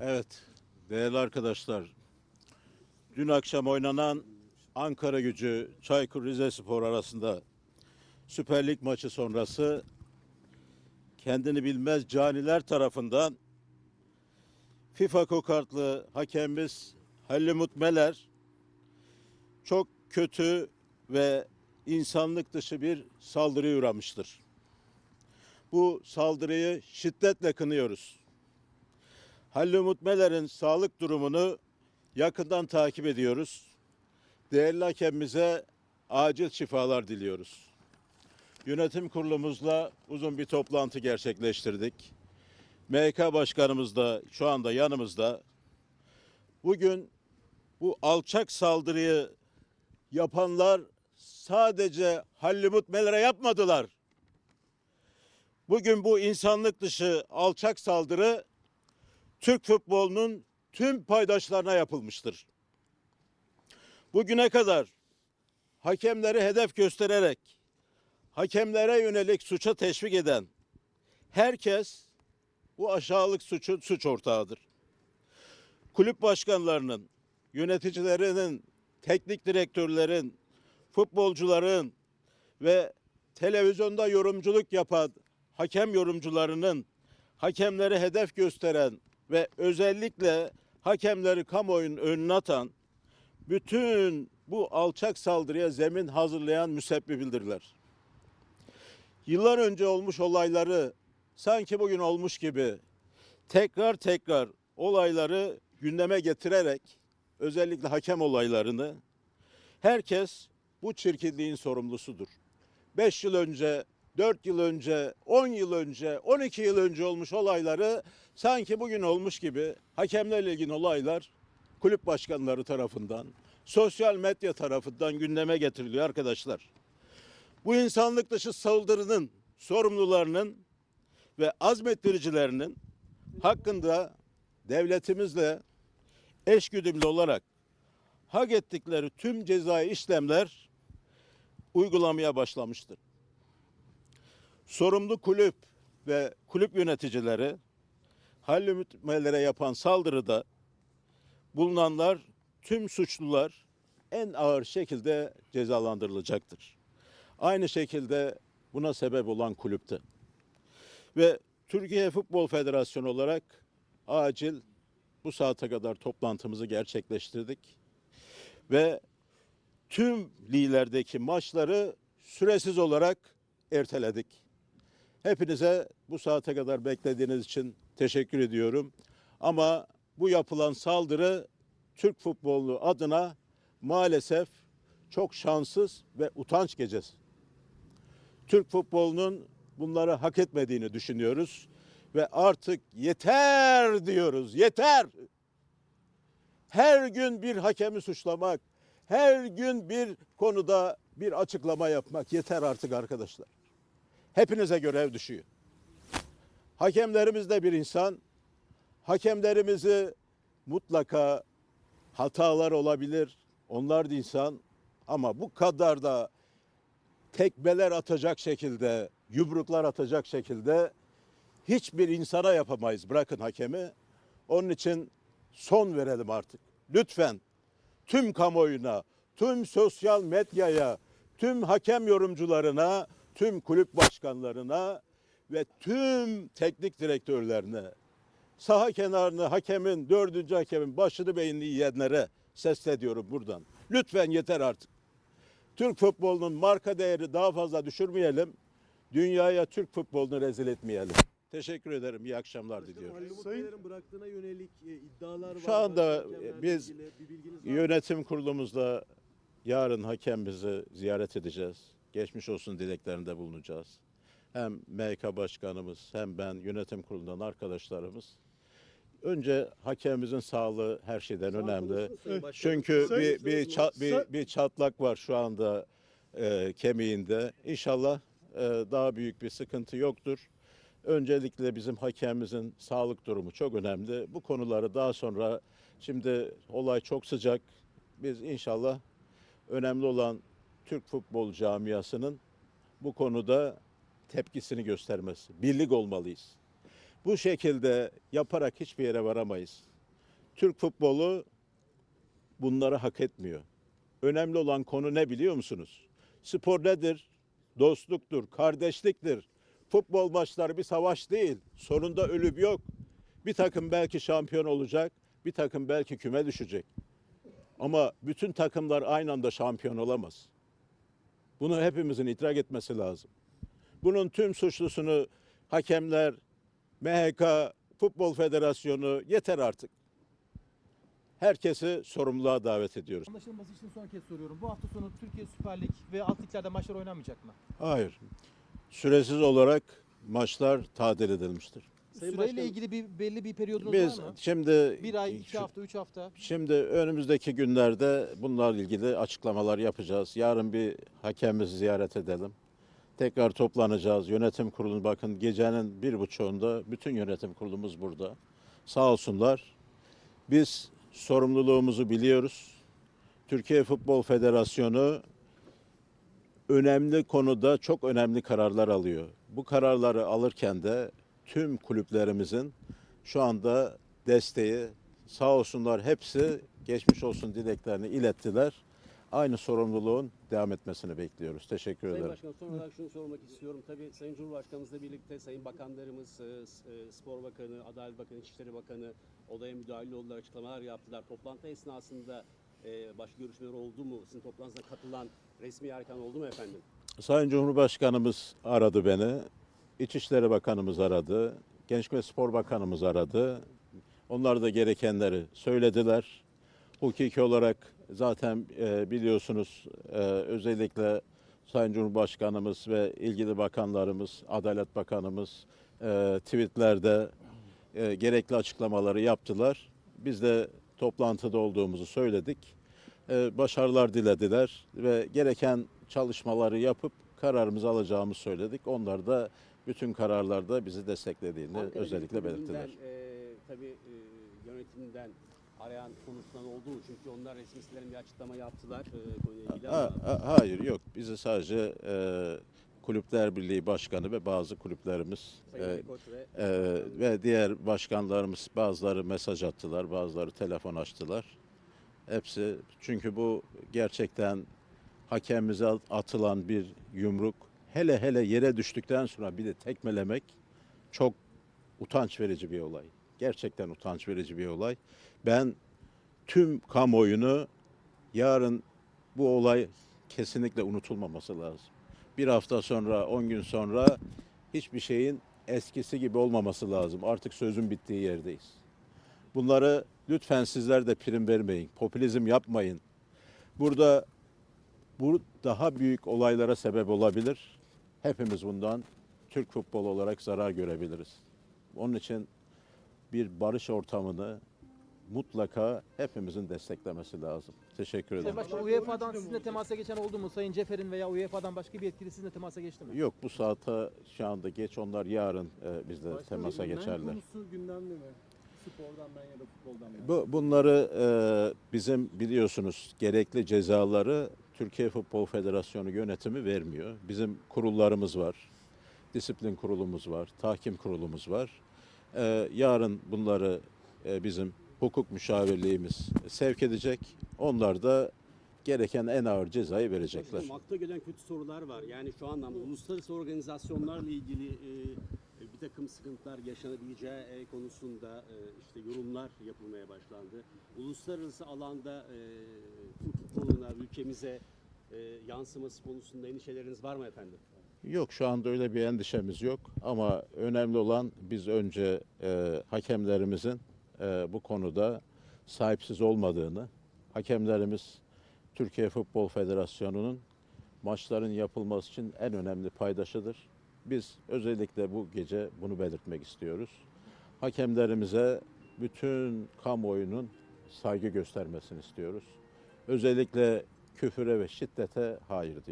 Evet, değerli arkadaşlar. Dün akşam oynanan Ankara gücü Çaykur Rizespor arasında Süper Lig maçı sonrası kendini bilmez caniler tarafından FIFA kokartlı hakemimiz Halil Mutmeler çok kötü ve insanlık dışı bir saldırıya uğramıştır. Bu saldırıyı şiddetle kınıyoruz. Halil Umut Meler'in sağlık durumunu yakından takip ediyoruz. Değerli hakemimize acil şifalar diliyoruz. Yönetim kurulumuzla uzun bir toplantı gerçekleştirdik. MHK Başkanımız da şu anda yanımızda. Bugün bu alçak saldırıyı yapanlar sadece Halil Umut Meler'e yapmadılar. Bugün bu insanlık dışı alçak saldırı Türk futbolunun tüm paydaşlarına yapılmıştır. Bugüne kadar hakemleri hedef göstererek hakemlere yönelik suça teşvik eden herkes bu aşağılık suçun suç ortağıdır. Kulüp başkanlarının, yöneticilerinin, teknik direktörlerin, futbolcuların ve televizyonda yorumculuk yapan hakem yorumcularının hakemleri hedef gösteren ve özellikle hakemleri kamuoyunun önüne atan bütün bu alçak saldırıya zemin hazırlayan müsebbibildirler. Yıllar önce olmuş olayları sanki bugün olmuş gibi tekrar tekrar olayları gündeme getirerek özellikle hakem olaylarını herkes bu çirkinliğin sorumlusudur. 5 yıl önce, 4 yıl önce, 10 yıl önce, 12 yıl önce olmuş olayları sanki bugün olmuş gibi hakemlerle ilgili olaylar kulüp başkanları tarafından, sosyal medya tarafından gündeme getiriliyor arkadaşlar. Bu insanlık dışı saldırının sorumlularının ve azmettiricilerinin hakkında devletimizle eşgüdümlü olarak hak ettikleri tüm cezai işlemler uygulamaya başlamıştır. Sorumlu kulüp ve kulüp yöneticileri Halil Ümitmelere yapan saldırıda bulunanlar tüm suçlular en ağır şekilde cezalandırılacaktır. Aynı şekilde buna sebep olan kulüpte. Ve Türkiye Futbol Federasyonu olarak acil bu saate kadar toplantımızı gerçekleştirdik. Ve tüm liglerdeki maçları süresiz olarak erteledik. Hepinize bu saate kadar beklediğiniz için teşekkür ediyorum. Ama bu yapılan saldırı Türk futbolu adına maalesef çok şanssız ve utanç gecesi. Türk futbolunun bunları hak etmediğini düşünüyoruz ve artık yeter diyoruz. Yeter. Her gün bir hakemi suçlamak, her gün bir konuda bir açıklama yapmak yeter artık arkadaşlar. Hepinize görev düşüyor. Hakemlerimiz de bir insan. Hakemlerimizi mutlaka hatalar olabilir. Onlar da insan. Ama bu kadar da tekmeler atacak şekilde, yumruklar atacak şekilde hiçbir insana yapamayız. Bırakın hakemi. Onun için son verelim artık. Lütfen tüm kamuoyuna, tüm sosyal medyaya, tüm hakem yorumcularına, tüm kulüp başkanlarına ve tüm teknik direktörlerine, saha kenarını hakemin, dördüncü hakemin başını beynini yiyenlere sesleniyorum buradan. Lütfen yeter artık. Türk futbolunun marka değeri daha fazla düşürmeyelim. Dünyaya Türk futbolunu rezil etmeyelim. Teşekkür ederim. İyi akşamlar diliyorum. Sayın- bıraktığına yönelik e, iddialar var. Şu anda, hakemlerle biz? Yönetim kurulumuzda yarın hakemimizi ziyaret edeceğiz. Geçmiş olsun dileklerinde bulunacağız. Hem MHK başkanımız hem ben yönetim kurulundan arkadaşlarımız. Önce hakemimizin sağlığı her şeyden Sağ önemli. Çünkü bir bir, ça- bir bir çatlak var şu anda e, kemiğinde. İnşallah e, daha büyük bir sıkıntı yoktur. Öncelikle bizim hakemimizin sağlık durumu çok önemli. Bu konuları daha sonra şimdi olay çok sıcak. Biz inşallah önemli olan Türk futbol camiasının bu konuda tepkisini göstermesi. Birlik olmalıyız. Bu şekilde yaparak hiçbir yere varamayız. Türk futbolu bunları hak etmiyor. Önemli olan konu ne biliyor musunuz? Spor nedir? Dostluktur, kardeşliktir. Futbol maçları bir savaş değil. Sonunda ölüm yok. Bir takım belki şampiyon olacak, bir takım belki küme düşecek. Ama bütün takımlar aynı anda şampiyon olamaz. Bunu hepimizin idrak etmesi lazım. Bunun tüm suçlusunu hakemler, MHK, Futbol Federasyonu yeter artık. Herkesi sorumluluğa davet ediyoruz. Anlaşılması için son kez soruyorum. Bu hafta sonu Türkiye Süper Lig ve alt liglerde maçlar oynanmayacak mı? Hayır. Süresiz olarak maçlar tadil edilmiştir. Sayın Süreyle Başkanım, ilgili bir belli bir periyodunuz Biz var mı? şimdi Bir ay, iki hafta, üç hafta. Şimdi önümüzdeki günlerde bunlarla ilgili açıklamalar yapacağız. Yarın bir hakemimizi ziyaret edelim. Tekrar toplanacağız. Yönetim kurulu bakın gecenin bir buçuğunda bütün yönetim kurulumuz burada. Sağ olsunlar. Biz sorumluluğumuzu biliyoruz. Türkiye Futbol Federasyonu önemli konuda çok önemli kararlar alıyor. Bu kararları alırken de tüm kulüplerimizin şu anda desteği sağ olsunlar hepsi geçmiş olsun dileklerini ilettiler. Aynı sorumluluğun devam etmesini bekliyoruz. Teşekkür Sayın ederim. Başkan son olarak şunu sormak istiyorum. Tabii Sayın Cumhurbaşkanımızla birlikte Sayın Bakanlarımız, e, e, Spor Bakanı, Adalet Bakanı, İçişleri Bakanı olaya müdahil oldular, açıklamalar yaptılar. Toplantı esnasında e, başka görüşmeler oldu mu? Sizin toplantınıza katılan resmi erkan oldu mu efendim? Sayın Cumhurbaşkanımız aradı beni. İçişleri Bakanımız aradı. Gençlik ve Spor Bakanımız aradı. Onlar da gerekenleri söylediler. Hukuki olarak zaten e, biliyorsunuz e, özellikle Sayın Cumhurbaşkanımız ve ilgili bakanlarımız, Adalet Bakanımız e, tweetlerde e, gerekli açıklamaları yaptılar. Biz de toplantıda olduğumuzu söyledik. Başarılar dilediler ve gereken çalışmaları yapıp kararımızı alacağımızı söyledik. Onlar da bütün kararlarda bizi desteklediğini Ankara özellikle belirttiler. E, tabii e, yönetimden arayan konuşulan oldu mu? Çünkü onlar resmi sitelerin bir açıklama yaptılar e, konuyla ilgili Ha, ama ha- hayır yok. Bizi sadece e, Kulüpler Birliği Başkanı ve bazı kulüplerimiz e, e, ve diğer başkanlarımız bazıları mesaj attılar, bazıları telefon açtılar. Hepsi çünkü bu gerçekten hakemimize atılan bir yumruk. Hele hele yere düştükten sonra bir de tekmelemek çok utanç verici bir olay. Gerçekten utanç verici bir olay. Ben tüm kamuoyunu yarın bu olay kesinlikle unutulmaması lazım. Bir hafta sonra, 10 gün sonra hiçbir şeyin eskisi gibi olmaması lazım. Artık sözün bittiği yerdeyiz. Bunları lütfen sizler de prim vermeyin. Popülizm yapmayın. Burada bu daha büyük olaylara sebep olabilir. Hepimiz bundan Türk futbolu olarak zarar görebiliriz. Onun için bir barış ortamını mutlaka hepimizin desteklemesi lazım. Teşekkür ederim. Sayın Başkan UEFA'dan sizinle temasa geçen oldu mu? Sayın Cefer'in veya UEFA'dan başka bir yetkili sizinle temasa geçti mi? Yok bu saate şu anda geç onlar yarın e, bizle temasa men geçerler. konusu gündemde mi? Spordan ben ya da futboldan ben. Bu, bunları e, bizim biliyorsunuz gerekli cezaları Türkiye Futbol Federasyonu yönetimi vermiyor. Bizim kurullarımız var. Disiplin kurulumuz var, tahkim kurulumuz var. E, yarın bunları e, bizim hukuk müşavirliğimiz sevk edecek. Onlar da gereken en ağır cezayı verecekler. Akla gelen kötü sorular var. Yani şu anlamda uluslararası organizasyonlarla ilgili e, bir takım sıkıntılar yaşanabileceği e, konusunda e, işte yorumlar yapılmaya başlandı. Uluslararası alanda e, futboluna, ülkemize e, yansıması konusunda endişeleriniz var mı efendim? Yok şu anda öyle bir endişemiz yok ama önemli olan biz önce e, hakemlerimizin e, bu konuda sahipsiz olmadığını, hakemlerimiz Türkiye Futbol Federasyonu'nun maçların yapılması için en önemli paydaşıdır. Biz özellikle bu gece bunu belirtmek istiyoruz. Hakemlerimize bütün kamuoyunun saygı göstermesini istiyoruz. Özellikle küfüre ve şiddete hayır diyoruz.